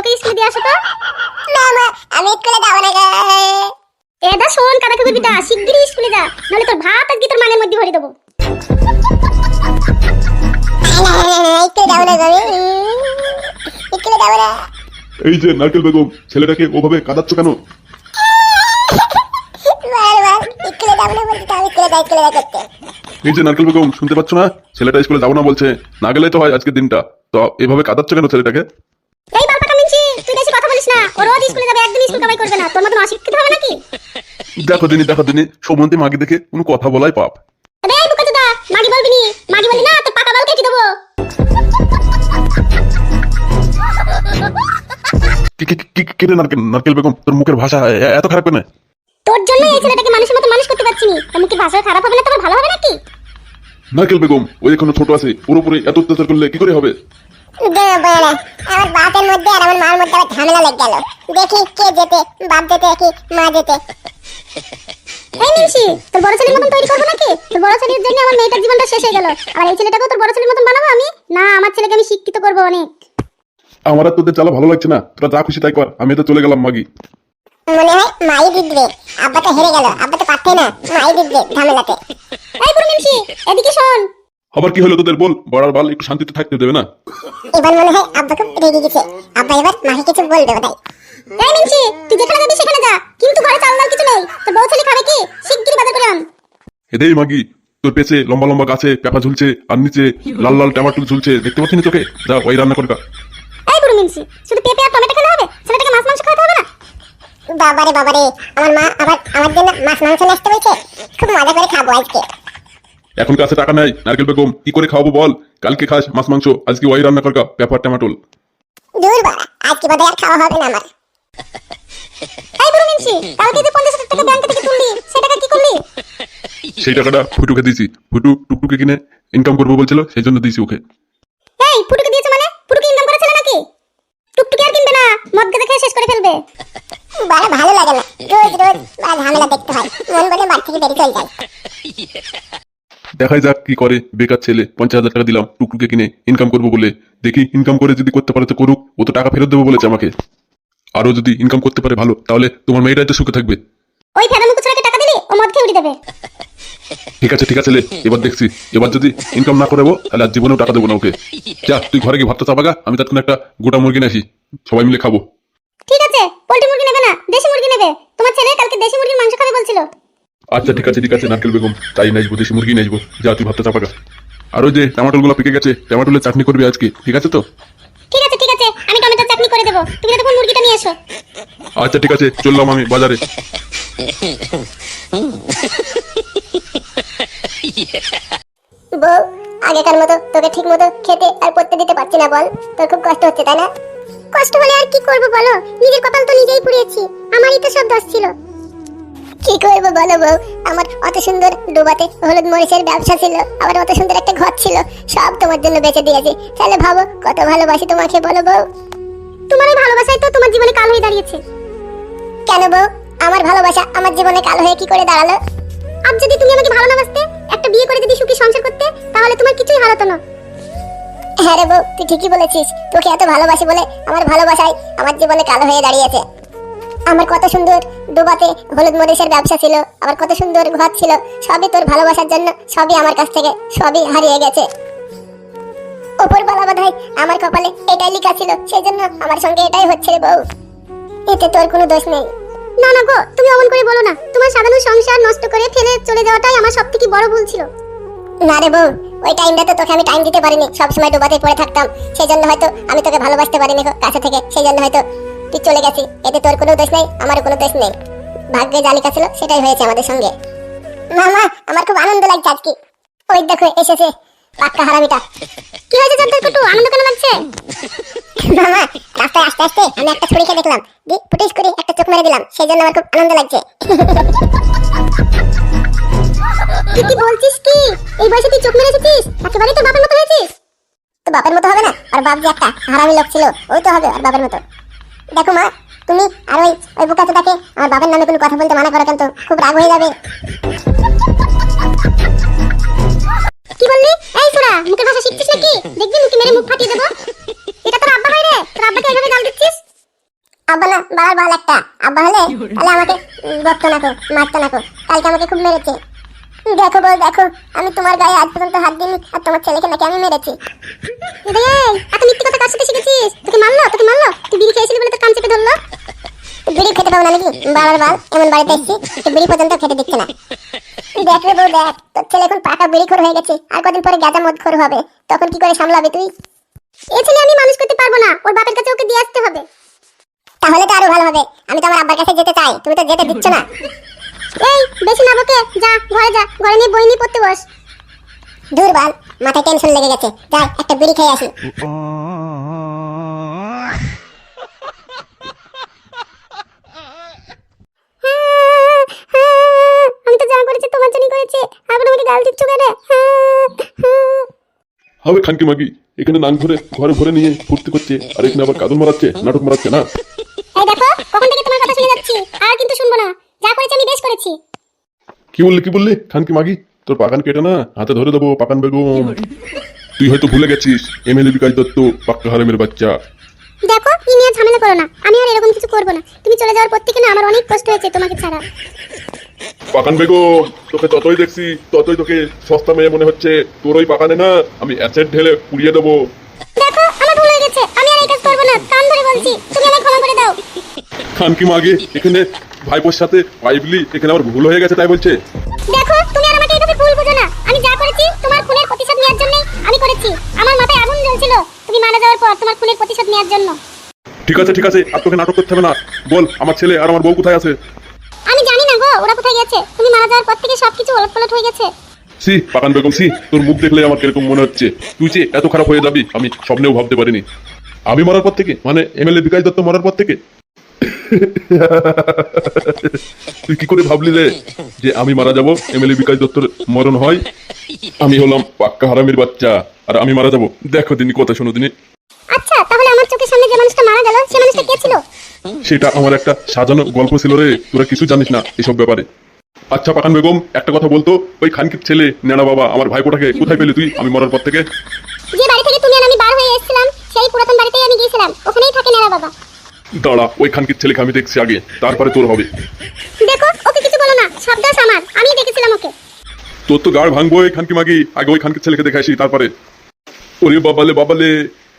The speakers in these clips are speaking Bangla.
ওকে স্কুলে দিয়ে আসো তো। না মা আমি স্কুলে যাব না গো। এদা শোন কাদা কুকুরবিটা শিগগিরই স্কুলে যা নাহলে তোর ভাত আজকে তোর মানের মধ্যে ভরে দেবো। স্কুলে যাব না গো স্কুলে যাব না। এই যে নারকেল বেগম ছেলেটাকে ওভাবে কাঁদাচ্ছ কেন? এই যে নারকেল বেগম শুনতে পাচ্ছ না? ছেলেটা স্কুলে যাব না বলছে। না গেলে তো হয় আজকের দিনটা। তো এভাবে কাঁদাচ্ছ কেন ছেলেটাকে এই বালপাকা মিনছি তুই বেশি কথা বলিস না ও রোজ স্কুলে যাবে একদিন স্কুল কামাই করবে না। তোর মতন অশিক্ষিত হবে নাকি? দেখো দিনি দেখো দিনি মাগি দেখে কোনো কথা বলাই পাপ। আরে এই বুকা দাদা মাগি বলবি নি মাগি বলি না তোর পাকা বাল কেটে দেবো। কি কি কি- কি রে নারকেল নারকেল বেগম তোর মুখের ভাষা এত খারাপ কেন? তোর জন্য এই ছেলেটাকে মানুষের মতো মানুষ করতে পারছি নি। এমনকি ভাষা খারাপ হবে না তোমার ভালো হবে নাকি? নারকেল বেগম ওই এখনও ছোট আছে পুরোপুরি এত অত্যাচার করলে কি করে হবে? আমার বাপের মধ্যে আর আমার মার মধ্যে আবার ঝামেলা লেগে গেল। দেখি কে যেতে বাপ যেতে কি মা যেতে। এই মিনসি তোর বড় ছেলের মতন তৈরি করব নাকি? তোর বড় ছেলের জন্য আমার মেয়েটার জীবনটা শেষ হয়ে গেল। আর এই ছেলেটাকেও তোর বড় ছেলের মতন বানাবো আমি? না আমার ছেলেকে আমি শিক্ষিত করব অনেক। আমার আর তোদের চালা ভালো লাগছে না। তোরা যা খুশি তাই কর। আমি তো চলে গেলাম মাগি। মনে হয় মাই জিতবে আব্বা তো হেরে গেল। আব্বা তো পারতে না মাই জিতবে ঝামেলাতে। এই বুড়ো মিনসি এদিকে শোন। আবার কি হলো তোদের বল? বড়ার বাল একটু শান্তিতে থাকতে দেবে না? এবার মনে হয় আব্বা খুব রেগে গেছে। আব্বা এবার মাকে কিছু বলবে বোধহয় এই মিনসি তুই যেখানে যাবি সেখানে যা। কিন্তু ঘরে চাল ডাল কিছু নেই। তোর বউ ছেলে খাবে কি? শিগগিরই বাজার করে আন। এদেই মাগি তোর পেছে লম্বা লম্বা গাছে পেঁপা ঝুলছে আর নিচে লাল লাল টমেটো ঝুলছে। দেখতে পাচ্ছি না চোখে? যা ওই রান্না করে। এই বুড়ো মিনসি শুধু পেঁপে আর টমেটো খেলে হবে? ছেলেটাকে মাছ মাংস খাওয়াতে হবে না? বাবারে বাবারে আমার মা আবার আমার জন্য মাছ মাংস নিয়ে আসতে বলছে। খুব মজা করে খাব আজকে। এখন কাছে টাকা নাই নারকেল বেগম কি করে খাওয়াবো বল? কালকে খাস মাছ মাংস আজকে ওই রান্না করকা পেঁপা টমেটোল দূর বাড়া আজকে বোধহয় আর খাওয়া হবে না আমার। এই বুড়ো মিনসি কালকে যে পঞ্চাশ হাজার টাকা ব্যাংক থেকে তুললি সে টাকা কি করলি? সেই টাকাটা ফুটুকে দিয়েছি। ফুটু টুকটুকে কিনে ইনকাম করব বলছিল সেই জন্য দিছি ওকে। এই ফুটুকে দিয়েছে মানে? ফুটুকে ইনকাম করে নাকি? টুকটুকি আর কিনবে না মদ গেজে খেয়ে শেষ করে ফেলবে। বাড়া ভালো লাগে না। রোজ রোজ বাড়া ঝামেলা দেখতে হয়। মন বলে বাড়ি থেকে বেরিয়ে চলে যায়। দেখাই যাক কি করে। বেকার ছেলে পঞ্চাশ হাজার টাকা দিলাম টুকটুকে কিনে ইনকাম করব বলে। দেখি ইনকাম করে যদি করতে পারে তো করুক ও তো টাকা ফেরত দেবো বলেছে আমাকে। আরও যদি ইনকাম করতে পারে ভালো তাহলে তোমার মেয়েটাই তো সুখে থাকবে। ওই ছেলেকে টাকা দিলি ও মদ খেয়ে উড়ে দেবে ঠিক আছে ঠিক আছে লে, এবার দেখছি। এবার যদি ইনকাম না করাবো তাহলে আর জীবনেও টাকা দেবো না ওকে। যা তুই ঘরে গিয়ে ভাতটা চাপাগা আমি তার একটা গোটা মুরগি নিয়ে আসি। সবাই মিলে খাব। ঠিক আছে পোল্ট্রি মুরগি নেবে না দেশি মুরগি নেবে। তোমার ছেলে কালকে দেশি মুরগির মাংস খাবে বলছিল। আচ্ছা ঠিক আছে ঠিক আছে নারকেল বেগম। তাই নাইবো দেশি মুরগি নাইবো যা তুই ভাতটা চাপাগা। আর ওই যে টমাটোলগুলো পেকে গেছে টমাটোলের চাটনি করবি আজকে ঠিক আছে তো? ঠিক আছে ঠিক আছে আমি টমেটোর চাটনি করে দেবো। তুমি তখন মুরগিটা নিয়ে এসো। আচ্ছা ঠিক আছে চললাম আমি বাজারে। বউ আগেকার মতো তোকে ঠিক মতো খেতে আর পড়তে দিতে পারছি না বল। তোর খুব কষ্ট হচ্ছে তাই না? কষ্ট হলে আর কি করব বলো? নিজের কপাল তো নিজেই পুড়িয়েছি। আমারই তো সব দোষ ছিল। কি করব বলো বউ? আমার অত সুন্দর ডোবাতে হলুদ মরিচের ব্যবসা ছিল আবার অত সুন্দর একটা ঘর ছিল সব তোমার জন্য বেঁচে দিয়েছি। তাহলে ভাবো কত ভালোবাসি তোমাকে বলো বউ। তোমার এই ভালোবাসাই তো তোমার জীবনে কাল হয়ে দাঁড়িয়েছে। কেন বউ? আমার ভালোবাসা আমার জীবনে কালো হয়ে কি করে দাঁড়াল? আর যদি তুমি আমাকে ভালো না বাসতে একটা বিয়ে করে যদি সুখী সংসার করতে তাহলে তোমার কিছুই হারাতো না। হ্যাঁ রে বউ তুই ঠিকই বলেছিস। তোকে এত ভালোবাসি বলে আমার ভালোবাসাই আমার জীবনে কালো হয়ে দাঁড়িয়েছে। আমার কত সুন্দর ডোবাতে হলুদ মরিচের ব্যবসা ছিল আমার কত সুন্দর ঘর ছিল সবই তোর ভালোবাসার জন্য সবই আমার কাছ থেকে সবই হারিয়ে গেছে। ওপর বলা বোধ আমার কপালে এটাই লেখা ছিল সেই জন্য আমার সঙ্গে এটাই হচ্ছে রে বউ। এতে তোর কোনো দোষ নেই। না না গো তুমি অমন করে বলো না। তোমার সাধারণ সংসার নষ্ট করে ফেলে চলে যাওয়াটাই আমার সব থেকে বড় ভুল ছিল। না রে বউ ওই টাইমটাতে তোকে আমি টাইম দিতে পারিনি সবসময় ডোবাতে পড়ে থাকতাম। সেই জন্য হয়তো আমি তোকে ভালোবাসতে পারিনি কাছে থেকে সেই জন্য হয়তো তুই চলে গেছি, এতে তোর কোনো দোষ নেই, আমারও কোনো দোষ নেই। ভাগ্যে যা লেখা ছিল, সেটাই হয়েছে আমাদের সঙ্গে। মামা আমার খুব আনন্দ লাগছে আজকে। ওই দেখো, এসেছে, পাক্কা হারামিটা। কি হয়েছে চন্দ্র কুটু আনন্দ কেন লাগছে? মামা রাস্তায় আস্তে আস্তে আমি একটা ছুরিকে দেখলাম। দি ফুটিস করে একটা চোখ মেরে দিলাম। সেই জন্য আমার খুব আনন্দ লাগছে। তুই কি বলছিস কি? এই বয়সে তুই চোখ মেরে এসেছিস? একেবারে তো বাপের মতো হয়েছিস? তো বাপের মতো হবে না? আর বাপ যে একটা হারামি লোক ছিল, ওই তো হবে আর বাপের মতো। দেখো মা তুমি আর ওই ওই বোকাচোদাকে আমার বাবার নামে কোনো কথা বলতে মানা করো কিন্তু খুব রাগ হয়ে যাবে। কি বললি? এই ছোড়া মুখের ভাষা শিখছিস নাকি? দেখবি মুখে মেরে মুখ ফাটিয়ে দেবো। এটা তোর আব্বা হয় রে। তোর আব্বাকে এইভাবে গাল দিচ্ছিস? আব্বা না বাবার বল একটা। আব্বা হলে তাহলে আমাকে বকতো না কো মারতো না কো কালকে আমাকে খুব মেরেছে। দেখো বল দেখো। আমি তোমার গায়ে আজ পর্যন্ত হাত দিইনি আর তোমার ছেলেকে নাকি আমি মেরেছি। রে এত মিথ্যে কথা কার সাথে শিখেছিস? তোকে মারলো তোকে মারলো? তুই বিড়ি খেয়েছিলি বলে তোর কান চেপে ধরলো? বিড়ি খেতে পাবো না নাকি? বাল এমন বাড়িতে এসেছি একটু বিড়ি পর্যন্ত খেতে দিচ্ছে না। দেখ রে বউ দেখ তোর ছেলে এখন পাকা বিড়ি খোর হয়ে গেছে আর কদিন পরে গাঁজা মদ খোর হবে। তখন কি করে সামলাবি তুই? এ ছেলে আমি মানুষ করতে পারব না ওর বাপের কাছে ওকে দিয়ে আসতে হবে। তাহলে তো আরও ভালো হবে। আমি তো আমার আব্বার কাছে যেতে চাই তুমি তো যেতে দিচ্ছ না। এই বেশি না বকে যা ঘরে যা ঘরে নিয়ে বই নিয়ে পড়তে বস। দূর বাল মাথায় টেনশন লেগে গেছে। যাই একটা বিড়ি খেয়ে আসি। আমি তো করেছি তোমার করেছি। আমাকে গাল দিচ্ছ কেন? হবে খানকি মাগি এখানে নাং ঘরে ঘরে ভরে নিয়ে ফুর্তি করছে আর এখানে আবার কাদল মারাচ্ছে নাটক মারাচ্ছে না। এই দেখো কখন থেকে তোমার কথা শুনে যাচ্ছি আর কিন্তু শুনব না। যা করেছি আমি করেছি। কি বললি কি বললি? খানকি মাগি? তোর পাকান কেটে না? হাতে ধরে দেবো পাকান বেগম। তুই হয়তো ভুলে গেছিস এমএলএ বিকাশ দত্ত পাক্কা হারামের বাচ্চা। দেখো কি নিয়ে ঝামেলা করো না। আমি আর এরকম কিছু করব না। তুমি চলে যাওয়ার পর থেকে না আমার অনেক কষ্ট হয়েছে তোমাকে ছাড়া। পাকান বেগম তোকে যতই দেখছি ততই তোকে সস্তা মেয়ে মনে হচ্ছে। তোর ওই পাকানে না আমি অ্যাসেট ঢেলে পুড়িয়ে দেবো। দেখো আমার ভুল হয়ে গেছে। আমি আর এই কাজ করব না। কান ধরে বলছি। তুমি দাও খানকি মাগে এখানে ভাইপোর সাথে পাইবলি এখানে আমার ভুল হয়ে গেছে তাই বলছে। দেখো তুমি আর আমাকে এইভাবে ভুল বুঝো না। আমি যা করেছি তোমার খুনের প্রতিশোধ নেওয়ার জন্যই আমি করেছি। আমার মাথায় আগুন জ্বলছিল। তুমি মারা যাওয়ার পর তোমার খুনের প্রতিশোধ নেওয়ার জন্য। ঠিক আছে ঠিক আছে আর তোকে নাটক করতে হবে না। বল আমার ছেলে আর আমার বউ কোথায় আছে? আমি জানি না গো ওরা কোথায় গেছে। তুমি মারা যাওয়ার পর থেকে সবকিছু ওলটপালট হয়ে গেছে। সি পাকান বেগম সি তোর মুখ দেখলে আমার কীরকম মনে হচ্ছে। তুই যে এত খারাপ হয়ে যাবি আমি স্বপ্নেও ভাবতে পারিনি। আমি মরার পর থেকে মানে এমএলএ বিকাশ দত্ত মরার পর থেকে তুই কি করে ভাবলি রে যে আমি মারা যাব? এমএলএ বিকাশ দত্তর মরণ হয়। আমি হলাম পাক্কা হারামির বাচ্চা আর আমি মারা যাব। দেখো দিনই কথা শোনো দিনই আচ্ছা তাহলে আমার চোখের সামনে যে মানুষটা মারা গেল সে মানুষটা কে ছিল? সেটা আমার একটা সাজানো গল্প ছিল রে। তোরা কিছু জানিস না এসব ব্যাপারে। আচ্ছা পাকান বেগম একটা কথা বলতো? ওই খানকির ছেলে নেনা বাবা আমার ভাইপোটাকে কোথায় পেলি তুই? আমি মরার পর থেকে। যে বাড়ি থেকে তুমি আর আমি বার হয়ে এসেছিলাম সেই পুরাতন বাড়িতেই আমি গিয়েছিলাম। ওখানেই থাকে নেরা বাবা। দাঁড়া ওই খানকির ছেলেকে আমি দেখছি আগে তারপরে তোর হবে। দেখো ওকে কিছু বলো না সব দোষ আমার আমি দেখেছিলাম ওকে। তোর তো গাড় ভাঙবো ওই খানকি মাগি আগে ওই খানকির ছেলেকে দেখে আসি তারপরে। ওরে বাবালে বাবালে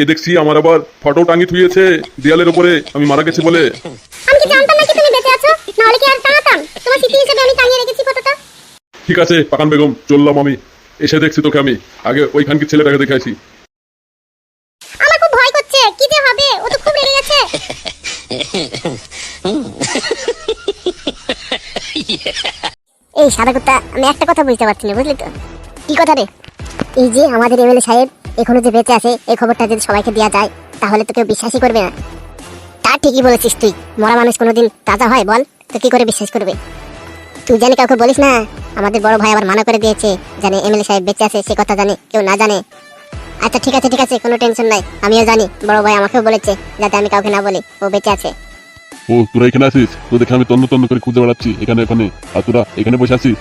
এ দেখছি আমার আবার ফটো টাঙি থুয়েছে দেয়ালের উপরে আমি মারা গেছি বলে। আমি কি জানতাম নাকি তুমি বেঁচে আছো? নাহলে কি আর টাঙাতাম তোমার স্মৃতি হিসেবে আমি টাঙিয়ে রেখেছি ফটোটা। ঠিক আছে পাকান বেগম চললাম আমি। এসে দেখছি তোকে আমি আগে ওই খানকির ছেলেটাকে দেখে আসি আমার খুব ভয় করছে কি যে হবে ও তো খুব রেগে গেছে এই সাদা কুত্তা, আমি একটা কথা বুঝতে পারছি না, বুঝলি তো? কি কথা রে? এই যে আমাদের এমএলএ সাহেব, এখনও যে বেঁচে আছে এই খবরটা যদি সবাইকে দেওয়া যায়, তাহলে তো কেউ বিশ্বাসই করবে না। তা ঠিকই বলেছিস তুই, মরা মানুষ কোনোদিন তাজা হয়, বল, তো কি করে বিশ্বাস করবে? তুই জানি কাউকে বলিস না, আমাদের বড় ভাই আবার মানা করে দিয়েছে, জানে এমএলএ সাহেব বেঁচে আছে, সে কথা জানে, কেউ না জানে। আচ্ছা ঠিক আছে ঠিক আছে, কোনো টেনশন নাই, আমিও জানি, বড় ভাই আমাকেও বলেছে, যাতে আমি কাউকে না বলি, ও বেঁচে আছে। ও তোরা এখানে আছিস? তো দেখে আমি তন্ন তন্ন করে খুঁজে বেড়াচ্ছি এখানে এখানে আর তোরা এখানে বসে আছিস?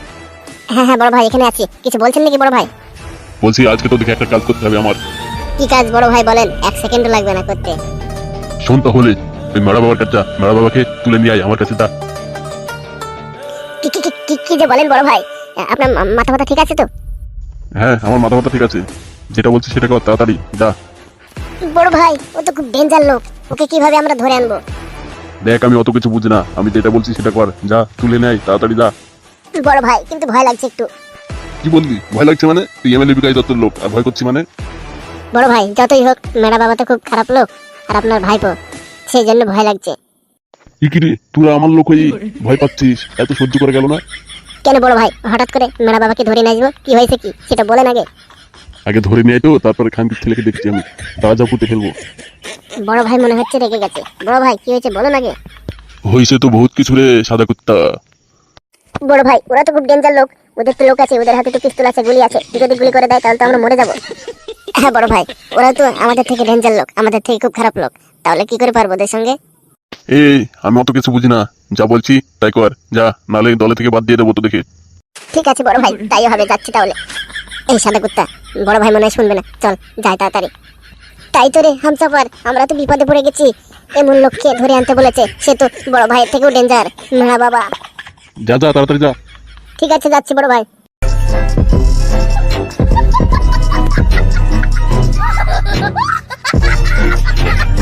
হ্যাঁ হ্যাঁ বড় ভাই এখানে আছি। কিছু বলছেন নাকি বড় ভাই? বলছি আজকে তো দেখে একটা কাজ করতে হবে আমার। কি কাজ বড় ভাই বলেন? এক সেকেন্ডও লাগবে না করতে। শোন তাহলে ওই মেড়া বাবার কাছে মেড়া বাবাকে তুলে নিয়ে আয় আমার কাছে দা কি কি কি- কি যে বলেন বড় ভাই? আপনার মাথা ব্যথা ঠিক আছে তো? হ্যাঁ আমার মাথা ব্যথা ঠিক আছে। যেটা বলছি সেটা কর তাড়াতাড়ি যা। বড় ভাই ও তো খুব ডেঞ্জার লোক। ওকে কীভাবে আমরা ধরে আনব? দেখ আমি অত কিছু বুঝি না। আমি যেটা বলছি সেটা কর। যা তুলে নেয় তাড়াতাড়ি যা। বড় ভাই কিন্তু ভয় লাগছে একটু। কি বললি? ভয় লাগছে মানে? তুই এমএলএ বিকাশ দত্তর লোক আর ভয় করছি মানে? বড় ভাই যতই হোক মেডা বাবা তো খুব খারাপ লোক আর আপনার ভাইপো সেই জন্য ভয় লাগছে। কি কি রে? তোরা আমার লোক হয়ে ভয় পাচ্ছিস? এত সহ্য করে গেল না? কেন বড় ভাই হঠাৎ করে মেডা বাবাকে ধরে নিয়ে আসব? কি হয়েছে কি? সেটা বলেন আগে। আগে ধরে নিয়ে তো তারপরে খানকির ছেলেকে দেখছি আমি। তাজা পুঁতে ফেলব। বড় ভাই মনে হচ্ছে রেগে গেছে। বড় ভাই কি হয়েছে বলেন আগে। হয়েছে তো বহুত কিছু রে সাদা কুত্তা। বড় ভাই ওরা তো খুব ডেঞ্জার লোক। ওদের তো লোক আছে ওদের হাতে তো পিস্তল আছে গুলি আছে। যদি গুলি করে দেয় তাহলে তো আমরা মরে যাব। হ্যাঁ বড় ভাই ওরা তো আমাদের থেকে ডেঞ্জার লোক আমাদের থেকে খুব খারাপ লোক। তাহলে কি করে পারব ওদের সঙ্গে? এই আমি অত কিছু বুঝি না। যা বলছি তাই কর। যা নালে দলে থেকে বাদ দিয়ে দেবো তো দেখে ঠিক আছে বড় ভাই তাই হবে যাচ্ছি তাহলে। এই সাদা কুত্তা বড় ভাই মনে হয় শুনবে না। চল যাই তাড়াতাড়ি। তাই তো রে হামসাফার। আমরা তো বিপদে পড়ে গেছি। এমন লোককে ধরে আনতে বলেছে সে তো বড় ভাইয়ের থেকেও ডেঞ্জার না বাবা। যা যা তাড়াতাড়ি যা। ঠিক আছে যাচ্ছি বড় ভাই। Ha ha ha ha!